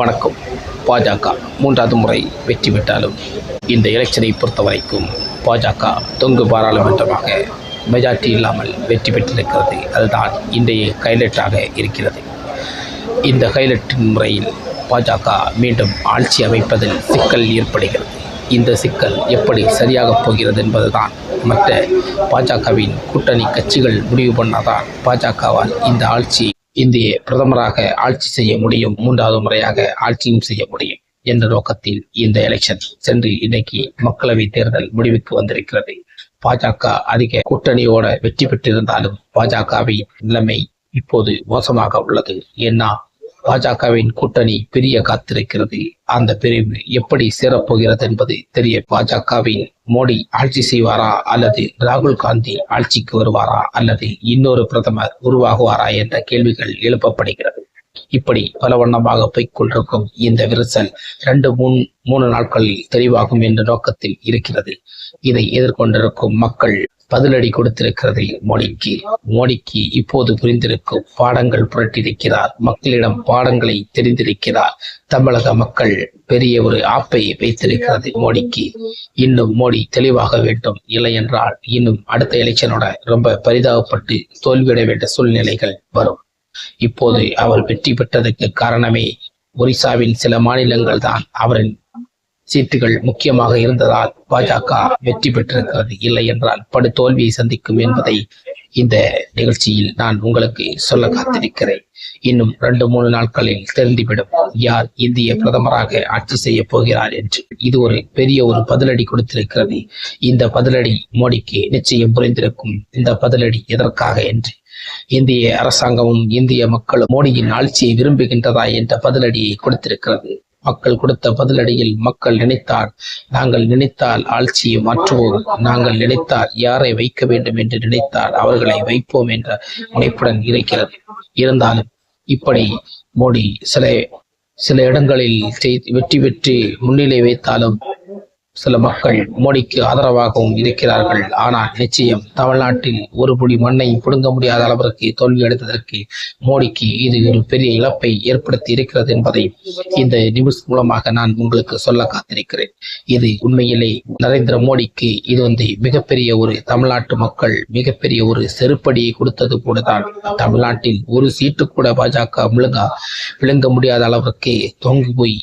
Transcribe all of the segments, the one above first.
வணக்கம். பாஜக மூன்றாவது முறை வெற்றி பெற்றாலும் இந்த எலெக்ஷனை பொறுத்த வரைக்கும் பாஜக தொங்கு பாராளுமன்றமாக மெஜாரிட்டி இல்லாமல் வெற்றி பெற்றிருக்கிறது. அதுதான் இன்றைய ஹைலைட்டாக இருக்கிறது. இந்த ஹைலைட்டின் முறையில் பாஜக மீண்டும் ஆட்சி அமைப்பதில் சிக்கல் ஏற்படுகிறது. இந்த சிக்கல் எப்படி சரியாகப் போகிறது என்பதுதான் மற்ற பாஜகவின் கூட்டணி கட்சிகள் முடிவு பண்ணாதான் பாஜகவால் இந்த ஆட்சி இந்திய பிரதமராக ஆட்சி செய்ய முடியும் மூன்றாவது முறையாக ஆட்சியும் செய்ய முடியும் என்ற நோக்கத்தில் இந்த எலெக்ஷன் சென்று இன்னைக்கு மக்களவை தேர்தல் முடிவுக்கு வந்திருக்கிறது. பாஜக அதிக கூட்டணியோட வெற்றி பெற்றிருந்தாலும் பாஜகவின் நிலைமை இப்போது மோசமாக உள்ளது. ஏன்னா பாஜகவின் கூட்டணி பிரிய காத்திருக்கிறது. அந்த பிரிவு எப்படி சேரப்போகிறது என்பது தெரிய பாஜகவின் மோடி ஆட்சி செய்வாரா அல்லது ராகுல் காந்தி ஆட்சிக்கு வருவாரா அல்லது இன்னொரு பிரதமர் உருவாகுவாரா என்ற கேள்விகள் எழுப்பப்படுகிறது. இப்படி பல வண்ணமாக போய்க்கொண்டிருக்கும் இந்த விரிசல் ரெண்டு மூணு மூணு நாட்களில் தெளிவாகும் என்ற நோக்கத்தில் இருக்கிறது. இதை எதிர்கொண்டிருக்கும் மக்கள் பதிலடி கொடுத்திருக்கிறது மோடிக்கு. மோடிக்கு இப்போது புரிந்திருக்கும் பாடங்கள் புரட்டியிருக்கிறார். மக்களிடம் பாடங்களை தெரிந்திருக்கிறார். தமிழக மக்கள் பெரிய ஒரு ஆப்பை வைத்திருக்கிறது மோடிக்கு. இன்னும் மோடி தெளிவாக வேண்டும் இல்லை என்றால் இன்னும் அடுத்த எலெக்ஷனோட ரொம்ப பரிதாபப்பட்டு தோல்வியடைய வேண்டிய சூழ்நிலைகள் வரும். இப்போது அவர் வெற்றி பெற்றதற்கு காரணமே ஒரிசாவின் சில மாநிலங்கள் தான் அவரின் சீட்டுகள் முக்கியமாக இருந்ததால் பாஜக வெற்றி பெற்றிருக்கிறது. இல்லை என்றால் படு தோல்வியை சந்திக்கும் என்பதை இந்த நிகழ்ச்சியில் நான் உங்களுக்கு சொல்ல காத்திருக்கிறேன். இன்னும் ரெண்டு மூணு நாட்களில் தெரிந்துவிடும். யார் இந்திய பிரதமராக ஆட்சி செய்ய போகிறார் என்று. இது ஒரு பெரிய ஒரு பதிலடி கொடுத்திருக்கிறது. இந்த பதிலடி மோடிக்கு நிச்சயம் புரிந்திருக்கும். இந்த பதிலடி எதற்காக என்று. இந்திய அரசாங்கமும் இந்திய மக்களும் மோடியின் ஆட்சியை விரும்புகின்றதா என்ற பதிலடியை கொடுத்திருக்கிறது. மக்கள் கொடுத்த பதிலடியில் மக்கள் நினைத்தார். நாங்கள் நினைத்தால் ஆட்சியை மாற்றுவோம். நாங்கள் நினைத்தால் யாரை வைக்க வேண்டும் என்று நினைத்தால் அவர்களை வைப்போம் என்ற முனைப்புடன் இருக்கிறது. இருந்தாலும் இப்படி மோடி சில சில இடங்களில் செய்- வெற்றி பெற்று முன்னிலை வைத்தாலும் சில மக்கள் மோடிக்கு ஆதரவாகவும் இருக்கிறார்கள். ஆனால் நிச்சயம் தமிழ்நாட்டில் ஒரு புடி மண்ணை பிடுங்க முடியாத அளவிற்கு தோல்வி அடைந்ததற்கு மோடிக்கு இது ஒரு பெரிய இழப்பை ஏற்படுத்தி இருக்கிறது என்பதை இந்த நியூஸ் மூலமாக நான் உங்களுக்கு சொல்ல காத்திருக்கிறேன். இது உண்மையிலே நரேந்திர மோடிக்கு இது வந்து மிகப்பெரிய ஒரு தமிழ்நாட்டு மக்கள் மிகப்பெரிய ஒரு செருப்படியை கொடுத்தது கூடதான் தமிழ்நாட்டில் ஒரு சீட்டு கூட பாஜக விழுங்க விழுங்க முடியாத அளவிற்கு தொங்கி போய்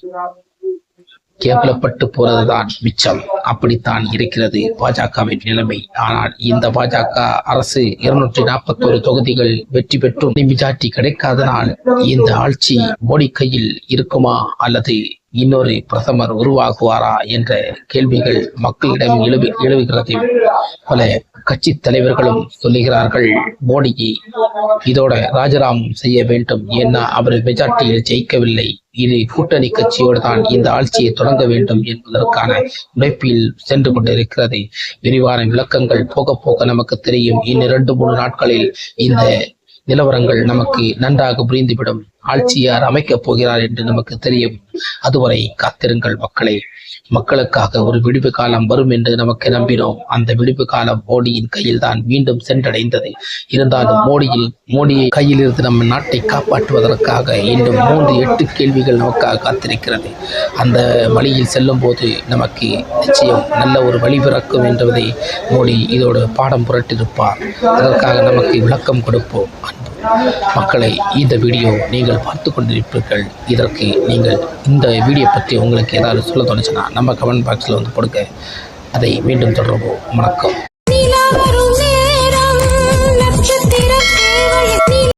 கேவலப்பட்டு போறதுதான் மிச்சம். அப்படித்தான் இருக்கிறது பாஜகவின் நிலைமை. ஆனால் இந்த பாஜக அரசு இருநூற்றி நாற்பத்தோரு தொகுதிகள் வெற்றி பெற்றும் மெஜாரிட்டி கிடைக்காதனால் இந்த ஆட்சி மோடி கையில் இருக்குமா? அல்லது இன்னொரு பிரதமர் உருவாகுவாரா? என்ற கேள்விகள் மக்களிடம் எழுவி எழுவுகிறது. பல கட்சி தலைவர்களும் சொல்லுகிறார்கள் மோடியை இதோட ராஜராம் செய்ய வேண்டும். ஏன்னா அவர் மெஜாரிட்டியில் ஜெயிக்கவில்லை. இது கூட்டணி கட்சியோடு தான் இந்த ஆட்சியை தொடங்க வேண்டும் என்பதற்கான உழைப்பில் சென்று கொண்டிருக்கிறது. விரிவான விளக்கங்கள் போக போக நமக்கு தெரியும் இன்னும் இரண்டு மூணு நாட்களில் இந்த நிலவரங்கள் நமக்கு நன்றாக புரிந்துவிடும். ஆட்சியார் அமைக்கப் போகிறார் என்று நமக்கு தெரியும். அதுவரை காத்திருங்கள் மக்களே. மக்களுக்காக ஒரு விடுப்பு காலம் வரும் என்று நமக்கு நம்பினோம். அந்த விடுப்பு காலம் மோடியின் கையில் தான் மீண்டும் சென்றடைந்தது. இருந்தாலும் மோடியில் மோடியை கையில் இருந்து நம்ம நாட்டை காப்பாற்றுவதற்காக இன்னும் மூன்று எட்டு கேள்விகள் நமக்காக காத்திருக்கிறது. அந்த வழியில் செல்லும் போது நமக்கு நிச்சயம் நல்ல ஒரு வழி பிறக்கும் என்பதை மோடி இதோடு பாடம் புரட்டிருப்பார் அதற்காக நமக்கு விளக்கம் கொடுப்போம். அன்பு மக்களை இந்த வீடியோ நீங்கள் பார்த்து கொண்டிருப்பீர்கள். இதற்கு நீங்கள் இந்த வீடியோ பற்றி உங்களுக்கு ஏதாவது சொல்ல தோணுச்சுன்னா நம்ம கமெண்ட் பாக்ஸில் வந்து கொடுக்க அதை மீண்டும் தொடர்போம். வணக்கம்.